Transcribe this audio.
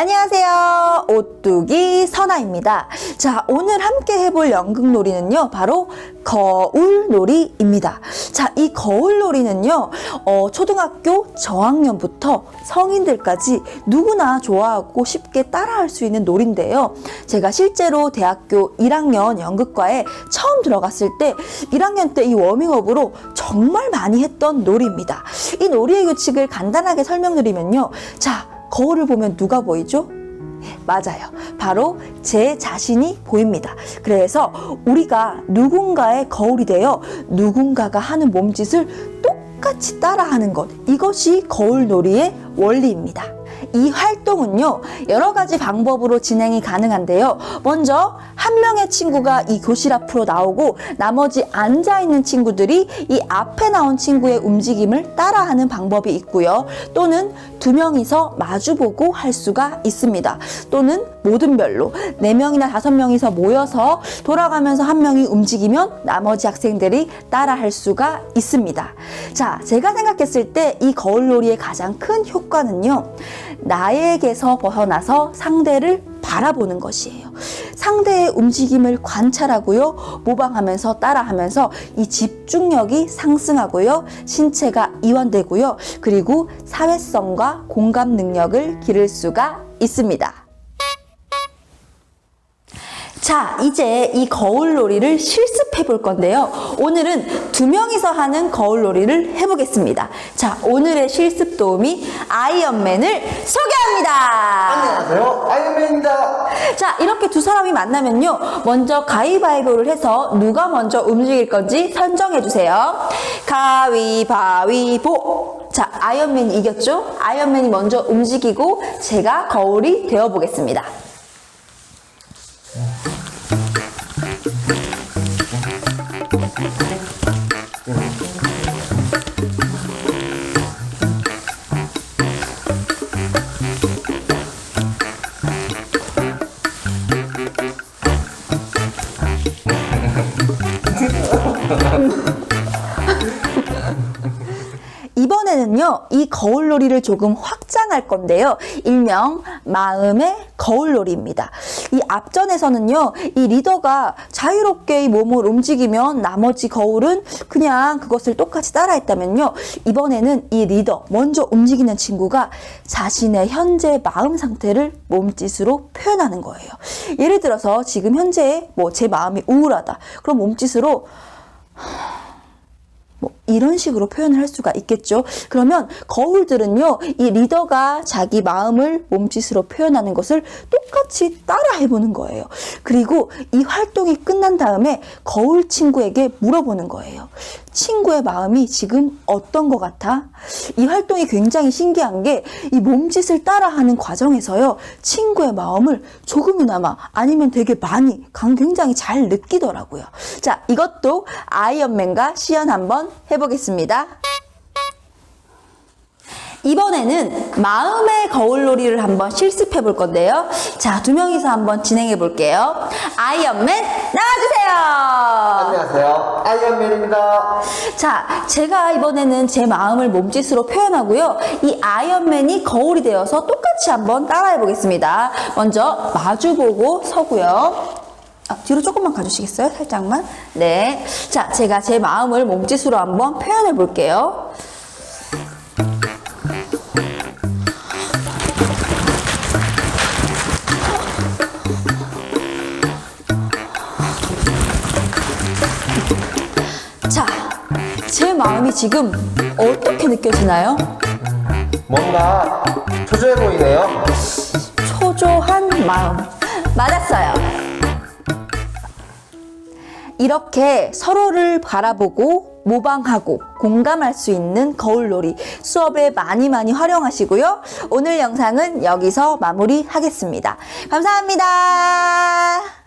안녕하세요. 오뚜기 선아입니다. 자, 오늘 함께 해볼 연극놀이는요, 바로 거울놀이입니다. 자, 이 거울놀이는요, 어, 초등학교 저학년부터 성인들까지 누구나 좋아하고 쉽게 따라할 수 있는 놀인데요. 제가 실제로 대학교 1학년 연극과에 처음 들어갔을 때 1학년 때 이 워밍업으로 정말 많이 했던 놀이입니다. 이 놀이의 규칙을 간단하게 설명드리면요. 자, 거울을 보면 누가 보이죠? 맞아요. 바로 제 자신이 보입니다. 그래서 우리가 누군가의 거울이 되어 누군가가 하는 몸짓을 똑같이 따라하는 것. 이것이 거울놀이의 원리입니다. 이 활동은요, 여러 가지 방법으로 진행이 가능한데요. 먼저, 한 명의 친구가 이 교실 앞으로 나오고, 나머지 앉아있는 친구들이 이 앞에 나온 친구의 움직임을 따라하는 방법이 있고요. 또는 두 명이서 마주보고 할 수가 있습니다. 또는 모든 별로 네 명이나 다섯 명이서 모여서 돌아가면서 한 명이 움직이면 나머지 학생들이 따라 할 수가 있습니다. 자, 제가 생각했을 때 이 거울놀이의 가장 큰 효과는요. 나에게서 벗어나서 상대를 바라보는 것이에요. 상대의 움직임을 관찰하고요. 모방하면서 따라하면서 이 집중력이 상승하고요. 신체가 이완되고요. 그리고 사회성과 공감 능력을 기를 수가 있습니다. 자, 이제 이 거울놀이를 실습해 볼 건데요. 오늘은 두 명이서 하는 거울놀이를 해보겠습니다. 자, 오늘의 실습 도우미 아이언맨을 소개합니다. 안녕하세요. 아이언맨입니다. 자, 이렇게 두 사람이 만나면요. 먼저 가위바위보를 해서 누가 먼저 움직일 건지 선정해 주세요. 가위바위보. 자, 아이언맨이 이겼죠? 아이언맨이 먼저 움직이고 제가 거울이 되어 보겠습니다. 이번에는요, 이 거울놀이를 조금 확장할 건데요. 일명 마음의 거울놀이입니다. 이 앞전에서는요, 이 리더가 자유롭게 이 몸을 움직이면 나머지 거울은 그냥 그것을 똑같이 따라했다면요. 이번에는 이 리더, 먼저 움직이는 친구가 자신의 현재 마음 상태를 몸짓으로 표현하는 거예요. 예를 들어서 지금 현재 뭐 제 마음이 우울하다. 그럼 몸짓으로 뭐 이런 식으로 표현을 할 수가 있겠죠. 그러면 거울들은요, 이 리더가 자기 마음을 몸짓으로 표현하는 것을 똑같이 따라 해보는 거예요. 그리고 이 활동이 끝난 다음에 거울 친구에게 물어보는 거예요. 친구의 마음이 지금 어떤 것 같아? 이 활동이 굉장히 신기한 게 이 몸짓을 따라하는 과정에서요, 친구의 마음을 조금이나마 아니면 되게 많이 강- 굉장히 잘 느끼더라고요. 자, 이것도 아이언맨과 시연 한번 해보겠습니다. 이번에는 마음의 거울놀이를 한번 실습해 볼 건데요. 자, 두 명이서 한번 진행해 볼게요. 아이언맨 나와주세요. 아이언맨입니다. 자, 제가 이번에는 제 마음을 몸짓으로 표현하고요. 이 아이언맨이 거울이 되어서 똑같이 한번 따라해 보겠습니다. 먼저 마주보고 서고요. 아, 뒤로 조금만 가주시겠어요? 살짝만. 네. 자, 제가 제 마음을 몸짓으로 한번 표현해 볼게요. 제 마음이 지금 어떻게 느껴지나요? 뭔가 초조해 보이네요. 초조한 마음. 맞았어요. 이렇게 서로를 바라보고 모방하고 공감할 수 있는 거울놀이 수업에 많이 많이 활용하시고요. 오늘 영상은 여기서 마무리하겠습니다. 감사합니다.